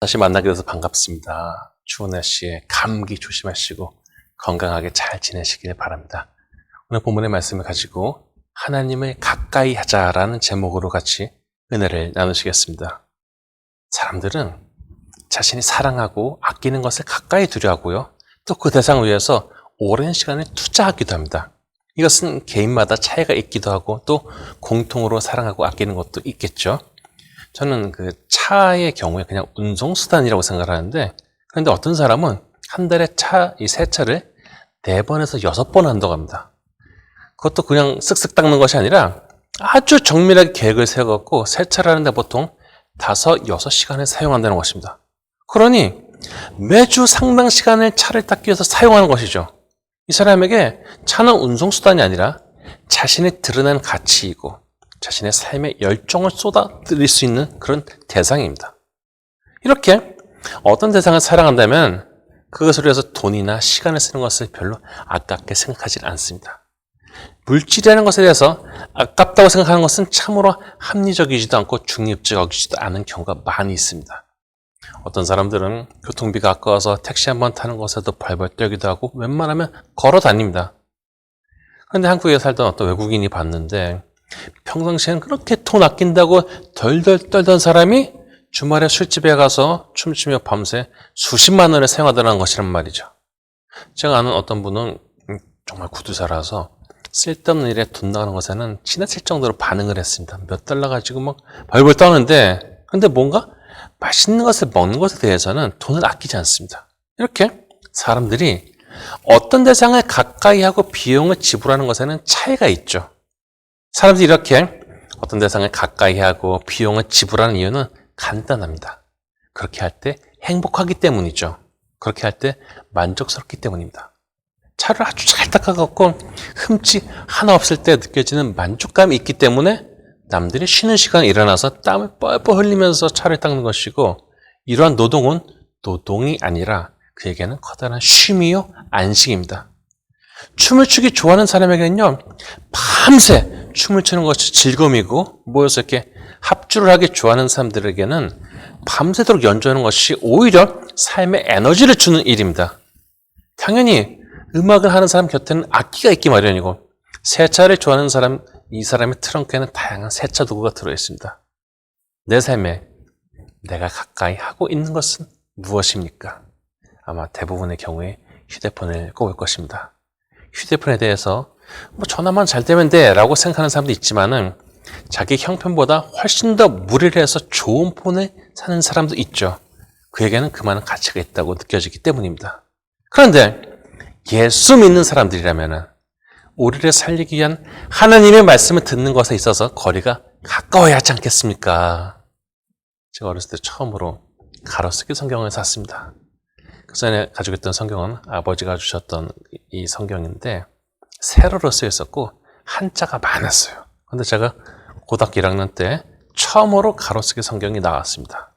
다시 만나게 돼서 반갑습니다. 추운 날씨에 감기 조심하시고 건강하게 잘 지내시길 바랍니다. 오늘 본문의 말씀을 가지고 하나님을 가까이 하자라는 제목으로 같이 은혜를 나누시겠습니다. 사람들은 자신이 사랑하고 아끼는 것을 가까이 두려 하고요. 또 그 대상을 위해서 오랜 시간을 투자하기도 합니다. 이것은 개인마다 차이가 있기도 하고 또 공통으로 사랑하고 아끼는 것도 있겠죠. 저는 그 차의 경우에 그냥 운송수단이라고 생각을 하는데 그런데 어떤 사람은 한 달에 차, 이 세 차를 네 번에서 여섯 번 한다고 합니다. 그것도 그냥 쓱쓱 닦는 것이 아니라 아주 정밀하게 계획을 세워갖고 세차를 하는데 보통 다섯, 여섯 시간을 사용한다는 것입니다. 그러니 매주 상당 시간을 차를 닦기 위해서 사용하는 것이죠. 이 사람에게 차는 운송수단이 아니라 자신의 드러난 가치이고 자신의 삶에 열정을 쏟아들일 수 있는 그런 대상입니다. 이렇게 어떤 대상을 사랑한다면 그것을 위해서 돈이나 시간을 쓰는 것을 별로 아깝게 생각하지 않습니다. 물질이라는 것에 대해서 아깝다고 생각하는 것은 참으로 합리적이지도 않고 중립적이지도 않은 경우가 많이 있습니다. 어떤 사람들은 교통비가 아까워서 택시 한 번 타는 것에도 벌벌 떨기도 하고 웬만하면 걸어 다닙니다. 그런데 한국에 살던 어떤 외국인이 봤는데 평상시엔 그렇게 돈 아낀다고 덜덜 떨던 사람이 주말에 술집에 가서 춤추며 밤새 수십만 원을 사용하더라는 것이란 말이죠. 제가 아는 어떤 분은 음, 정말 구두사라서 쓸데없는 일에 돈 나가는 것에는 지나칠 정도로 반응을 했습니다. 몇 달러 가지고 막 벌벌 떠는데 근데 뭔가 맛있는 것을 먹는 것에 대해서는 돈을 아끼지 않습니다. 이렇게 사람들이 어떤 대상을 가까이 하고 비용을 지불하는 것에는 차이가 있죠. 사람들이 이렇게 어떤 대상을 가까이 하고 비용을 지불하는 이유는 간단합니다. 그렇게 할 때 행복하기 때문이죠. 그렇게 할 때 만족스럽기 때문입니다. 차를 아주 잘 닦아갖고 흠집 하나 없을 때 느껴지는 만족감이 있기 때문에 남들이 쉬는 시간에 일어나서 땀을 뻘뻘 흘리면서 차를 닦는 것이고 이러한 노동은 노동이 아니라 그에게는 커다란 쉼이요 안식입니다. 춤을 추기 좋아하는 사람에게는요 밤새 춤을 추는 것이 즐거움이고 모여서 이렇게 합주를 하기 좋아하는 사람들에게는 밤새도록 연주하는 것이 오히려 삶에 에너지를 주는 일입니다. 당연히 음악을 하는 사람 곁에는 악기가 있기 마련이고 세차를 좋아하는 사람 이 사람의 트렁크에는 다양한 세차 도구가 들어 있습니다. 내 삶에 내가 가까이 하고 있는 것은 무엇입니까? 아마 대부분의 경우에 휴대폰을 꼽을 것입니다. 휴대폰에 대해서 뭐 전화만 잘 되면 돼라고 생각하는 사람도 있지만은 자기 형편보다 훨씬 더 무리를 해서 좋은 폰을 사는 사람도 있죠. 그에게는 그만한 가치가 있다고 느껴지기 때문입니다. 그런데 예수 믿는 사람들이라면은 우리를 살리기 위한 하나님의 말씀을 듣는 것에 있어서 거리가 가까워야 하지 않겠습니까? 제가 어렸을 때 처음으로 가로쓰기 성경을 샀습니다. 그 전에 가지고 있던 성경은 아버지가 주셨던 이 성경인데 세로로 쓰여 있었고 한자가 많았어요. 근데 제가 고등학교 1학년 때 처음으로 가로쓰기 성경이 나왔습니다.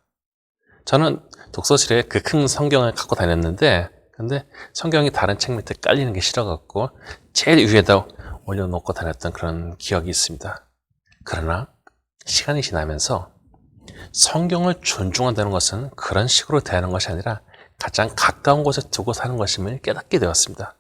저는 독서실에 그 큰 성경을 갖고 다녔는데 근데 성경이 다른 책 밑에 깔리는 게 싫어갖고 제일 위에다 올려놓고 다녔던 그런 기억이 있습니다. 그러나 시간이 지나면서 성경을 존중한다는 것은 그런 식으로 대하는 것이 아니라 가장 가까운 곳에 두고 사는 것임을 깨닫게 되었습니다.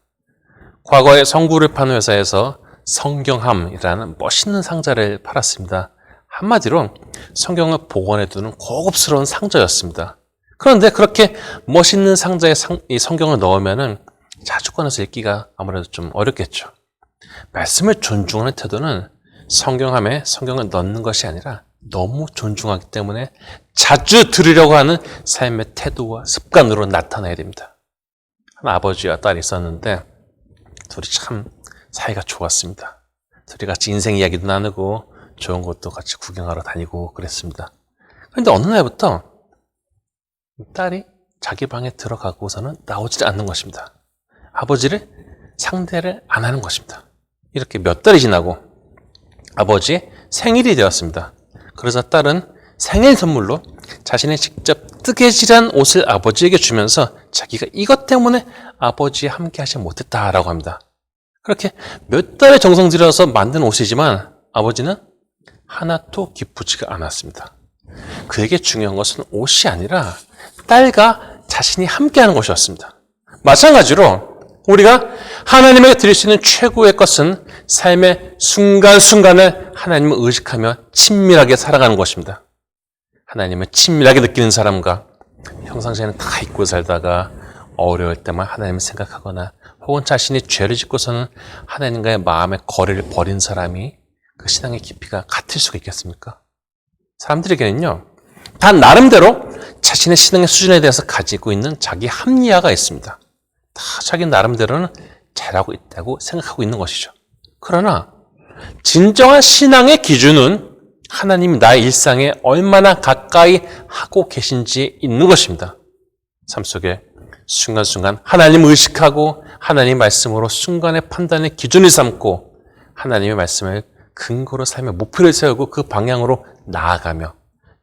과거에 성구를 파는 회사에서 성경함이라는 멋있는 상자를 팔았습니다. 한마디로 성경을 보관해두는 고급스러운 상자였습니다. 그런데 그렇게 멋있는 상자에 상, 이 성경을 넣으면은 자주권에서 읽기가 아무래도 좀 어렵겠죠. 말씀을 존중하는 태도는 성경함에 성경을 넣는 것이 아니라 너무 존중하기 때문에 자주 들으려고 하는 삶의 태도와 습관으로 나타나야 됩니다. 한 아버지와 딸이 있었는데 둘이 참 사이가 좋았습니다. 둘이 같이 인생 이야기도 나누고 좋은 곳도 같이 구경하러 다니고 그랬습니다. 그런데 어느 날부터 딸이 자기 방에 들어가고서는 나오지 않는 것입니다. 아버지를 상대를 안 하는 것입니다. 이렇게 몇 달이 지나고 아버지의 생일이 되었습니다. 그래서 딸은 생일 선물로 자신의 직접 뜨개질한 옷을 아버지에게 주면서 자기가 이것 때문에 아버지와 함께 하지 못했다라고 합니다. 그렇게 몇 달의 정성 들여서 만든 옷이지만 아버지는 하나도 기쁘지가 않았습니다. 그에게 중요한 것은 옷이 아니라 딸과 자신이 함께하는 것이었습니다. 마찬가지로 우리가 하나님에게 드릴 수 있는 최고의 것은 삶의 순간순간을 하나님을 의식하며 친밀하게 살아가는 것입니다. 하나님을 친밀하게 느끼는 사람과 평상시에는 다 잊고 살다가 어려울 때만 하나님을 생각하거나 혹은 자신이 죄를 짓고서는 하나님과의 마음의 거리를 버린 사람이 그 신앙의 깊이가 같을 수가 있겠습니까? 사람들에게는요, 다 나름대로 자신의 신앙의 수준에 대해서 가지고 있는 자기 합리화가 있습니다. 다 자기 나름대로는 잘하고 있다고 생각하고 있는 것이죠. 그러나 진정한 신앙의 기준은 하나님이 나의 일상에 얼마나 가까이 하고 계신지 있는 것입니다. 삶 속에 순간순간 하나님 의식하고 하나님 말씀으로 순간의 판단의 기준을 삼고 하나님의 말씀을 근거로 삶의 목표를 세우고 그 방향으로 나아가며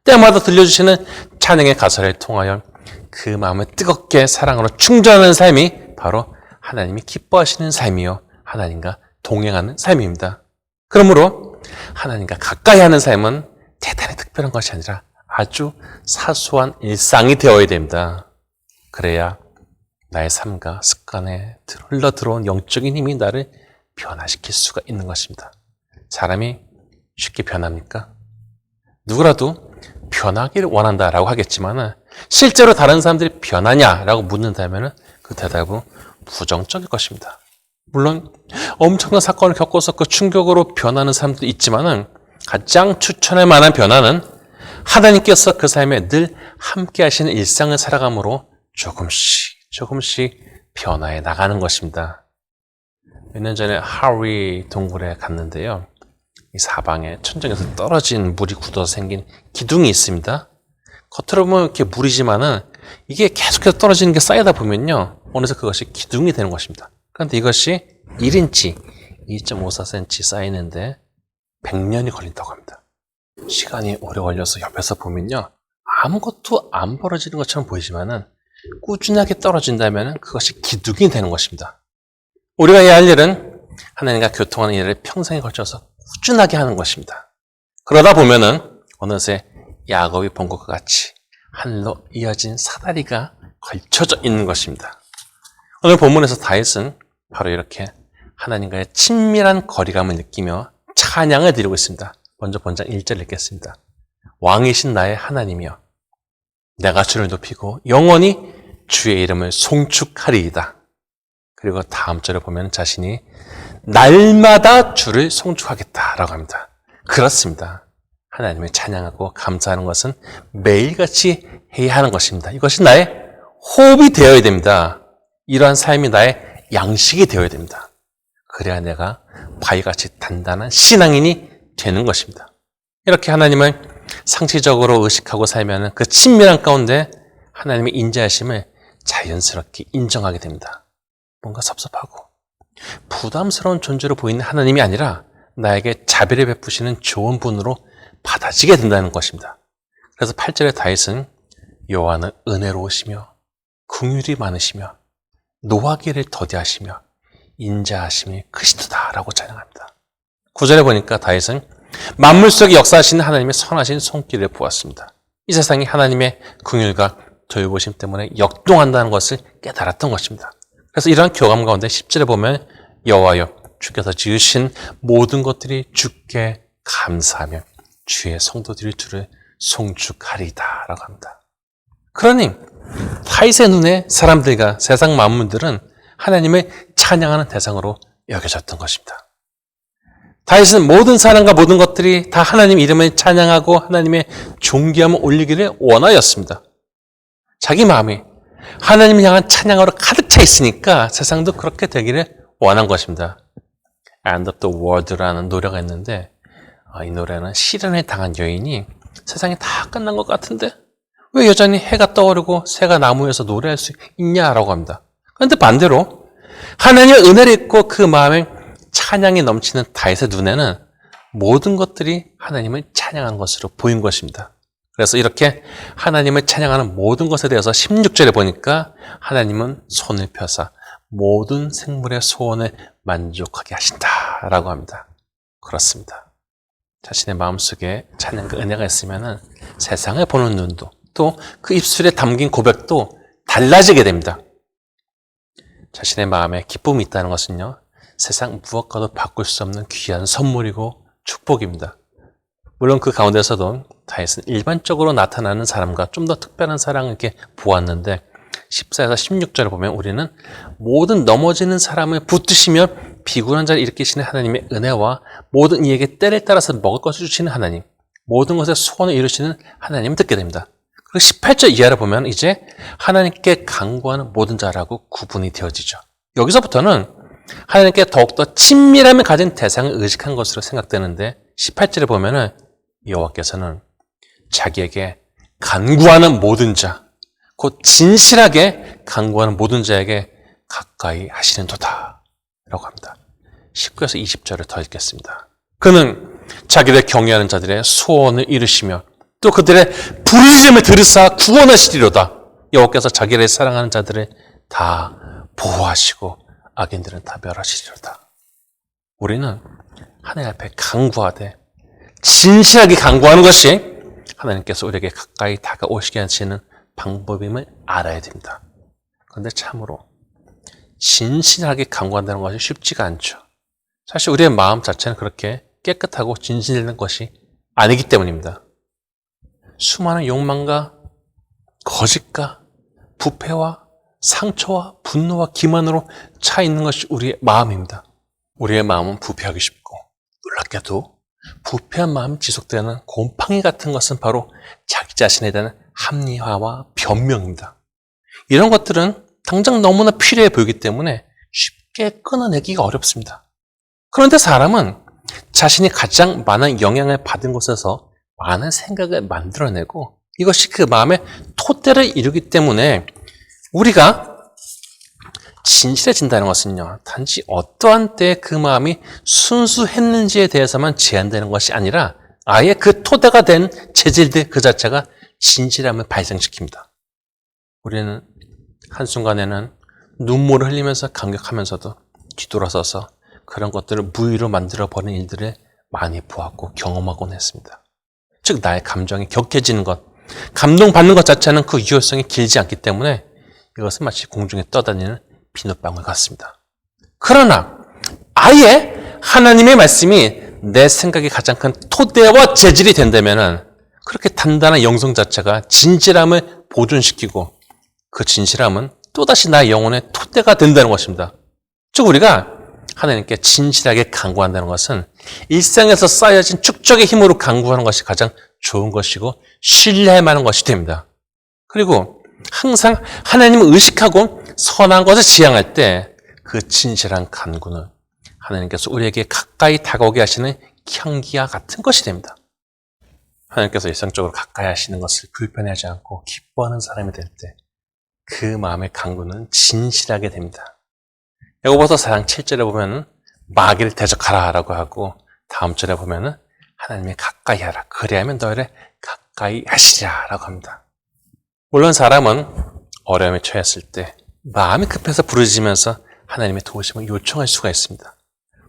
때마다 들려주시는 찬양의 가사를 통하여 그 마음을 뜨겁게 사랑으로 충전하는 삶이 바로 하나님이 기뻐하시는 삶이요. 하나님과 동행하는 삶입니다. 그러므로 하나님과 가까이 하는 삶은 대단히 특별한 것이 아니라 아주 사소한 일상이 되어야 됩니다. 그래야 나의 삶과 습관에 흘러 들어온 영적인 힘이 나를 변화시킬 수가 있는 것입니다. 사람이 쉽게 변합니까? 누구라도 변하기를 원한다라고 하겠지만 실제로 다른 사람들이 변하냐라고 묻는다면 그 대답은 부정적일 것입니다. 물론 엄청난 사건을 겪어서 그 충격으로 변하는 사람도 있지만은 가장 추천할 만한 변화는 하나님께서 그 삶에 늘 함께 하시는 일상을 살아감으로 조금씩 조금씩 변화해 나가는 것입니다. 몇 년 전에 하위 동굴에 갔는데요. 이 사방에 천장에서 떨어진 물이 굳어서 생긴 기둥이 있습니다. 겉으로 보면 이렇게 물이지만은 이게 계속해서 떨어지는 게 쌓이다 보면요. 어느새 그것이 기둥이 되는 것입니다. 그런데 이것이 1인치, 2.54cm 쌓이는데 100년이 걸린다고 합니다. 시간이 오래 걸려서 옆에서 보면요. 아무것도 안 벌어지는 것처럼 보이지만은 꾸준하게 떨어진다면 그것이 기둥이 되는 것입니다. 우리가 해야 할 일은 하나님과 교통하는 일을 평생에 걸쳐서 꾸준하게 하는 것입니다. 그러다 보면은 어느새 야곱이 본 것과 같이 하늘로 이어진 사다리가 걸쳐져 있는 것입니다. 오늘 본문에서 다윗은 바로 이렇게 하나님과의 친밀한 거리감을 느끼며 찬양을 드리고 있습니다. 먼저 본장 1절 읽겠습니다. 왕이신 나의 하나님이여 내가 주를 높이고 영원히 주의 이름을 송축하리이다. 그리고 다음 절에 보면 자신이 날마다 주를 송축하겠다라고 합니다. 그렇습니다. 하나님을 찬양하고 감사하는 것은 매일같이 해야 하는 것입니다. 이것이 나의 호흡이 되어야 됩니다. 이러한 삶이 나의 양식이 되어야 됩니다. 그래야 내가 바위같이 단단한 신앙인이 되는 것입니다. 이렇게 하나님을 상시적으로 의식하고 살면 그 친밀한 가운데 하나님의 인자하심을 자연스럽게 인정하게 됩니다. 뭔가 섭섭하고 부담스러운 존재로 보이는 하나님이 아니라 나에게 자비를 베푸시는 좋은 분으로 받아지게 된다는 것입니다. 그래서 8절의 다윗은 여호와는 은혜로우시며 긍휼이 많으시며 노하기를 더디하시며 인자하심이 크시도다라고 찬양합니다. 9절에 보니까 다윗은 만물 속에 역사하시는 하나님의 선하신 손길을 보았습니다. 이 세상이 하나님의 긍휼과 돌보심 때문에 역동한다는 것을 깨달았던 것입니다. 그래서 이러한 교감 가운데 10절에 보면 여호와여 주께서 지으신 모든 것들이 주께 감사하며 주의 성도들이 주를 송축하리다라고 합니다. 그러니 타이의 눈에 사람들과 세상 만물들은 하나님을 찬양하는 대상으로 여겨졌던 것입니다. 다윗은 모든 사람과 모든 것들이 다 하나님 이름을 찬양하고 하나님의 존귀함을 올리기를 원하였습니다. 자기 마음이 하나님을 향한 찬양으로 가득 차 있으니까 세상도 그렇게 되기를 원한 것입니다. End of the World라는 노래가 있는데 아, 이 노래는 실현에 당한 여인이 세상이 다 끝난 것 같은데 왜 여전히 해가 떠오르고 새가 나무에서 노래할 수 있냐라고 합니다. 그런데 반대로 하나님의 은혜를 입고 그 마음에 찬양이 넘치는 다윗의 눈에는 모든 것들이 하나님을 찬양하는 것으로 보인 것입니다. 그래서 이렇게 하나님을 찬양하는 모든 것에 대해서 16절에 보니까 하나님은 손을 펴사 모든 생물의 소원을 만족하게 하신다라고 합니다. 그렇습니다. 자신의 마음속에 찬양과 은혜가 있으면 세상을 보는 눈도 또 그 입술에 담긴 고백도 달라지게 됩니다. 자신의 마음에 기쁨이 있다는 것은요, 세상 무엇과도 바꿀 수 없는 귀한 선물이고 축복입니다. 물론 그 가운데서도 다윗은 일반적으로 나타나는 사람과 좀 더 특별한 사랑을 이렇게 보았는데 14에서 16절을 보면 우리는 모든 넘어지는 사람을 붙드시며 비굴한 자를 일으키시는 하나님의 은혜와 모든 이에게 때를 따라서 먹을 것을 주시는 하나님, 모든 것의 소원을 이루시는 하나님을 듣게 됩니다. 그리고 18절 이하를 보면 이제 하나님께 간구하는 모든 자라고 구분이 되어지죠. 여기서부터는 하나님께 더욱더 친밀함을 가진 대상을 의식한 것으로 생각되는데 18절에 보면은 여호와께서는 자기에게 간구하는 모든 자, 곧 진실하게 간구하는 모든 자에게 가까이 하시는 도다 라고 합니다. 19에서 20절을 더 읽겠습니다. 그는 자기를 경외하는 자들의 소원을 이루시며 또 그들의 부르짖음을 들으사 구원하시리로다. 여호와께서 자기를 사랑하는 자들을 다 보호하시고 악인들은 다 멸하시리로다. 우리는 하나님 앞에 간구하되 진실하게 간구하는 것이 하나님께서 우리에게 가까이 다가오시게 하시는 방법임을 알아야 됩니다. 그런데 참으로 진실하게 간구한다는 것이 쉽지가 않죠. 사실 우리의 마음 자체는 그렇게 깨끗하고 진실된 것이 아니기 때문입니다. 수많은 욕망과 거짓과 부패와 상처와 분노와 기만으로 차 있는 것이 우리의 마음입니다. 우리의 마음은 부패하기 쉽고 놀랍게도 부패한 마음이 지속되는 곰팡이 같은 것은 바로 자기 자신에 대한 합리화와 변명입니다. 이런 것들은 당장 너무나 필요해 보이기 때문에 쉽게 끊어내기가 어렵습니다. 그런데 사람은 자신이 가장 많은 영향을 받은 곳에서 많은 생각을 만들어내고 이것이 그 마음의 토대를 이루기 때문에 우리가 진실해진다는 것은요, 단지 어떠한 때그 마음이 순수했는지에 대해서만 제한되는 것이 아니라 아예 그 토대가 된 재질들 그 자체가 진실함을 발생시킵니다. 우리는 한순간에는 눈물을 흘리면서 감격하면서도 뒤돌아서서 그런 것들을 무의로 만들어버린 일들을 많이 보았고 경험하곤 했습니다. 즉, 나의 감정이 격해지는 것, 감동받는 것 자체는 그 유효성이 길지 않기 때문에 이것은 마치 공중에 떠다니는 비눗방울 같습니다. 그러나 아예 하나님의 말씀이 내 생각의 가장 큰 토대와 재질이 된다면 그렇게 단단한 영성 자체가 진실함을 보존시키고 그 진실함은 또다시 나의 영혼의 토대가 된다는 것입니다. 즉 우리가 하나님께 진실하게 간구한다는 것은 일상에서 쌓여진 축적의 힘으로 간구하는 것이 가장 좋은 것이고 신뢰할 만한 것이 됩니다. 그리고 항상 하나님을 의식하고 선한 것을 지향할 때 그 진실한 간구는 하나님께서 우리에게 가까이 다가오게 하시는 향기와 같은 것이 됩니다. 하나님께서 일상적으로 가까이 하시는 것을 불편해하지 않고 기뻐하는 사람이 될 때 그 마음의 간구는 진실하게 됩니다. 야고보서 4장 7절에 보면 마귀를 대적하라 라고 하고 다음 절에 보면 하나님의 가까이 하라 그리하면 너희를 가까이 하시리라 라고 합니다. 물론 사람은 어려움에 처했을 때 마음이 급해서 부르짖으면서 하나님의 도우심을 요청할 수가 있습니다.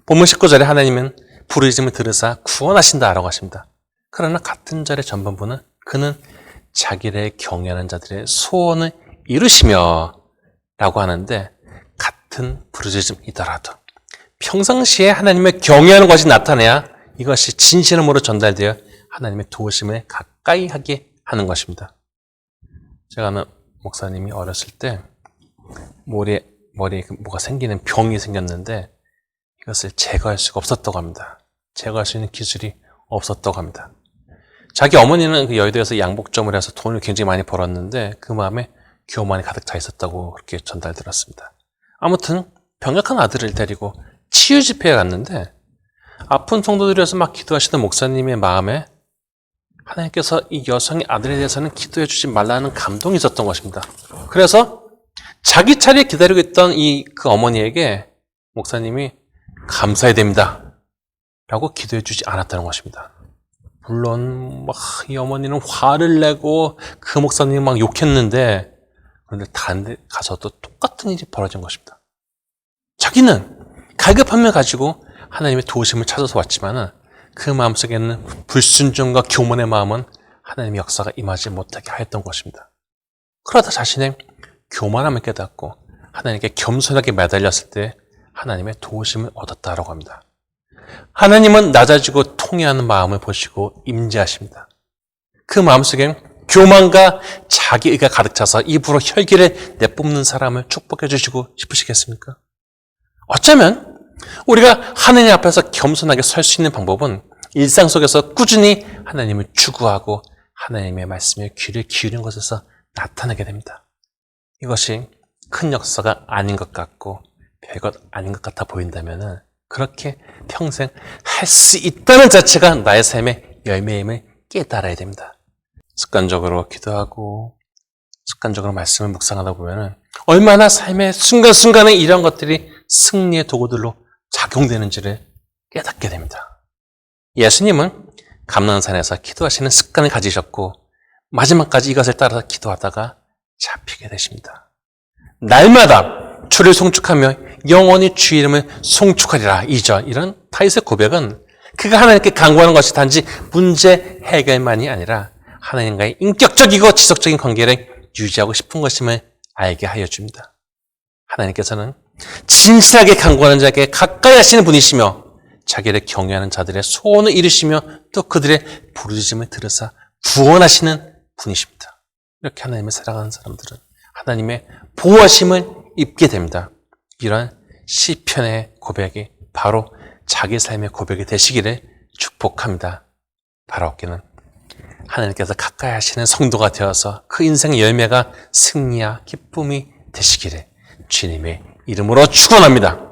본문 19절에 하나님은 부르짖음을 들으사 구원하신다라고 하십니다. 그러나 같은 절의 전반부는 그는 자기를 경외하는 자들의 소원을 이루시며 라고 하는데 같은 부르짖음이더라도 평상시에 하나님의 경외하는 것이 나타나야 이것이 진실함으로 전달되어 하나님의 도우심을 가까이 하게 하는 것입니다. 제가 아는 목사님이 어렸을 때 머리에, 머리에 그 뭐가 생기는 병이 생겼는데 이것을 제거할 수가 없었다고 합니다. 제거할 수 있는 기술이 없었다고 합니다. 자기 어머니는 그 여의도에서 양복점을 해서 돈을 굉장히 많이 벌었는데 그 마음에 교만이 가득 차 있었다고 그렇게 전달 들었습니다. 아무튼 병약한 아들을 데리고 치유 집회에 갔는데 아픈 성도들에서 막 기도하시던 목사님의 마음에 하나님께서 이 여성의 아들에 대해서는 기도해 주지 말라는 감동이 있었던 것입니다. 그래서 자기 차례 기다리고 있던 이 그 어머니에게 목사님이 감사해야 됩니다. 라고 기도해 주지 않았다는 것입니다. 물론 막 이 어머니는 화를 내고 그 목사님이 막 욕했는데 그런데 다른 가서도 똑같은 일이 벌어진 것입니다. 자기는 갈급함을 가지고 하나님의 도우심을 찾아서 왔지만은 그 마음속에는 불순종과 교만의 마음은 하나님의 역사가 임하지 못하게 하였던 것입니다. 그러다 자신의 교만함을 깨닫고 하나님께 겸손하게 매달렸을 때 하나님의 도우심을 얻었다라고 합니다. 하나님은 낮아지고 통회하는 마음을 보시고 임재하십니다. 그 마음속엔 교만과 자기의가 가득 차서 입으로 혈기를 내뿜는 사람을 축복해 주시고 싶으시겠습니까? 어쩌면 우리가 하나님 앞에서 겸손하게 설 수 있는 방법은 일상 속에서 꾸준히 하나님을 추구하고 하나님의 말씀에 귀를 기울인 것에서 나타나게 됩니다. 이것이 큰 역사가 아닌 것 같고 별것 아닌 것 같아 보인다면 그렇게 평생 할 수 있다는 자체가 나의 삶의 열매임을 깨달아야 됩니다. 습관적으로 기도하고 습관적으로 말씀을 묵상하다 보면 얼마나 삶의 순간순간에 이런 것들이 승리의 도구들로 작용되는지를 깨닫게 됩니다. 예수님은 감난산에서 기도하시는 습관을 가지셨고 마지막까지 이것을 따라서 기도하다가 잡히게 되십니다. 날마다 주를 송축하며 영원히 주 이름을 송축하리라. 이절 이런 다윗의 고백은 그가 하나님께 간구하는 것이 단지 문제 해결만이 아니라 하나님과의 인격적이고 지속적인 관계를 유지하고 싶은 것임을 알게 하여 줍니다. 하나님께서는 진실하게 간구하는 자에게 가까이 하시는 분이시며 자기를 경외하는 자들의 소원을 이루시며 또 그들의 부르짖음을 들으사 구원하시는 분이십니다. 이렇게 하나님을 사랑하는 사람들은 하나님의 보호하심을 입게 됩니다. 이런 시편의 고백이 바로 자기 삶의 고백이 되시기를 축복합니다. 바라옵기는 하나님께서 가까이 하시는 성도가 되어서 그 인생의 열매가 승리와 기쁨이 되시기를 주님의 이름으로 축원합니다.